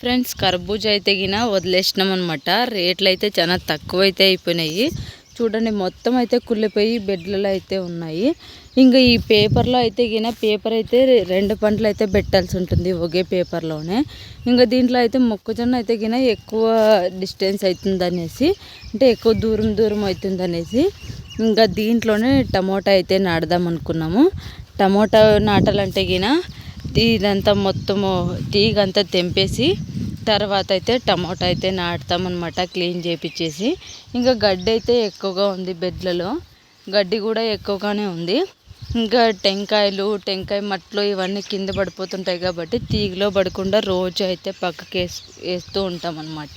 Friends కర్బూజ అయితే గిన వదిలేసినాం అనమాట రేట్లు అయితే చాలా తక్కువ అయితే అయిపోయినాయి. చూడండి మొత్తం అయితే కుళ్ళిపోయి బెడ్లలో అయితే ఉన్నాయి. ఇంకా ఈ పేపర్లో అయితే గిన పేపర్ అయితే రెండు పంటలు అయితే పెట్టాల్సి ఉంటుంది ఒకే పేపర్లోనే. ఇంకా దీంట్లో అయితే మొక్కజొన్న అయితే గిన ఎక్కువ డిస్టెన్స్ అవుతుంది అనేసి అంటే ఎక్కువ దూరం దూరం అవుతుంది అనేసి ఇంకా దీంట్లోనే టమోటా అయితే నాడదాం అనుకున్నాము. టమోటా నాటాలంటే గిన ఇదంతా మొత్తము తీగంతా తెంపేసి తర్వాత అయితే టమాటా అయితే నాటుతామన్నమాట క్లీన్ చేపించేసి ఇంకా గడ్డి అయితే ఎక్కువగా ఉంది బెడ్లలో. గడ్డి కూడా ఎక్కువగానే ఉంది. ఇంకా టెంకాయలు టెంకాయ మట్లు ఇవన్నీ కింద పడిపోతుంటాయి కాబట్టి తీగలో పడకుండా రోజు అయితే పక్కకి వేసు వేస్తూ ఉంటాం అనమాట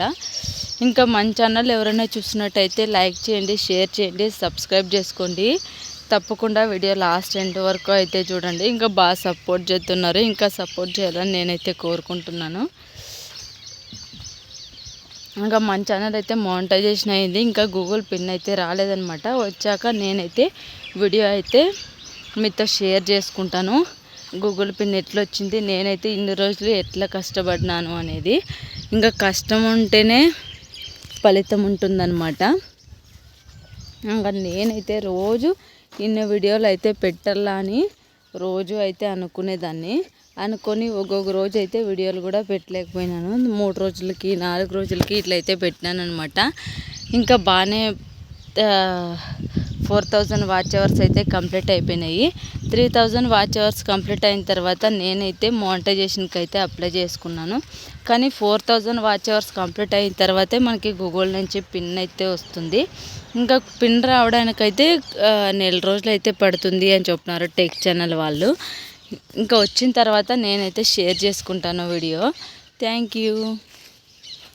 ఇంకా మన ఛానల్ ఎవరైనా చూసినట్టయితే లైక్ చేయండి షేర్ చేయండి సబ్స్క్రైబ్ చేసుకోండి. తప్పకుండా వీడియో లాస్ట్ ఎండ్ వరకు అయితే చూడండి. ఇంకా బాగా సపోర్ట్ చేస్తున్నారు. ఇంకా సపోర్ట్ చేయాలని నేనైతే కోరుకుంటున్నాను. ఇంకా మన ఛానల్ అయితే మానిటైజేషన్ అయింది. ఇంకా గూగుల్ పిన్ అయితే రాలేదనమాట వచ్చాక నేనైతే వీడియో అయితే మీతో షేర్ చేసుకుంటాను. గూగుల్ పిన్ ఎట్లా వచ్చింది నేనైతే ఇన్ని రోజులు ఎట్లా కష్టపడినాను అనేది. ఇంకా కష్టం ఉంటేనే ఫలితం ఉంటుందన్నమాట. ఇంకా నేనైతే రోజు ఇన్ని వీడియోలు అయితే పెట్టాలా అని రోజు అయితే అనుకునేదాన్ని. అనుకొని ఒక్కొక్క రోజు అయితే వీడియోలు కూడా పెట్టలేకపోయినాను. మూడు రోజులకి నాలుగు రోజులకి ఇట్లయితే పెట్టినాను అనమాట ఇంకా బాగానే ఫోర్ థౌజండ్ వాచ్ అవర్స్ అయితే కంప్లీట్ అయిపోయినాయి. Three thousand watch hours complete అయిన తర్వాత నేనైతే మోనిటైజేషన్కి అయితే అప్లై చేసుకున్నాను. కానీ four thousand watch hours complete అయిన తర్వాతే మనకి గూగుల్ నుంచి పిన్ అయితే వస్తుంది. ఇంకా పిన్ రావడానికైతే నెల రోజులు అయితే పడుతుంది అని చెప్తున్నారు టెక్ ఛానల్ వాళ్ళు. ఇంకా వచ్చిన తర్వాత నేనైతే షేర్ చేసుకుంటాను వీడియో. Thank you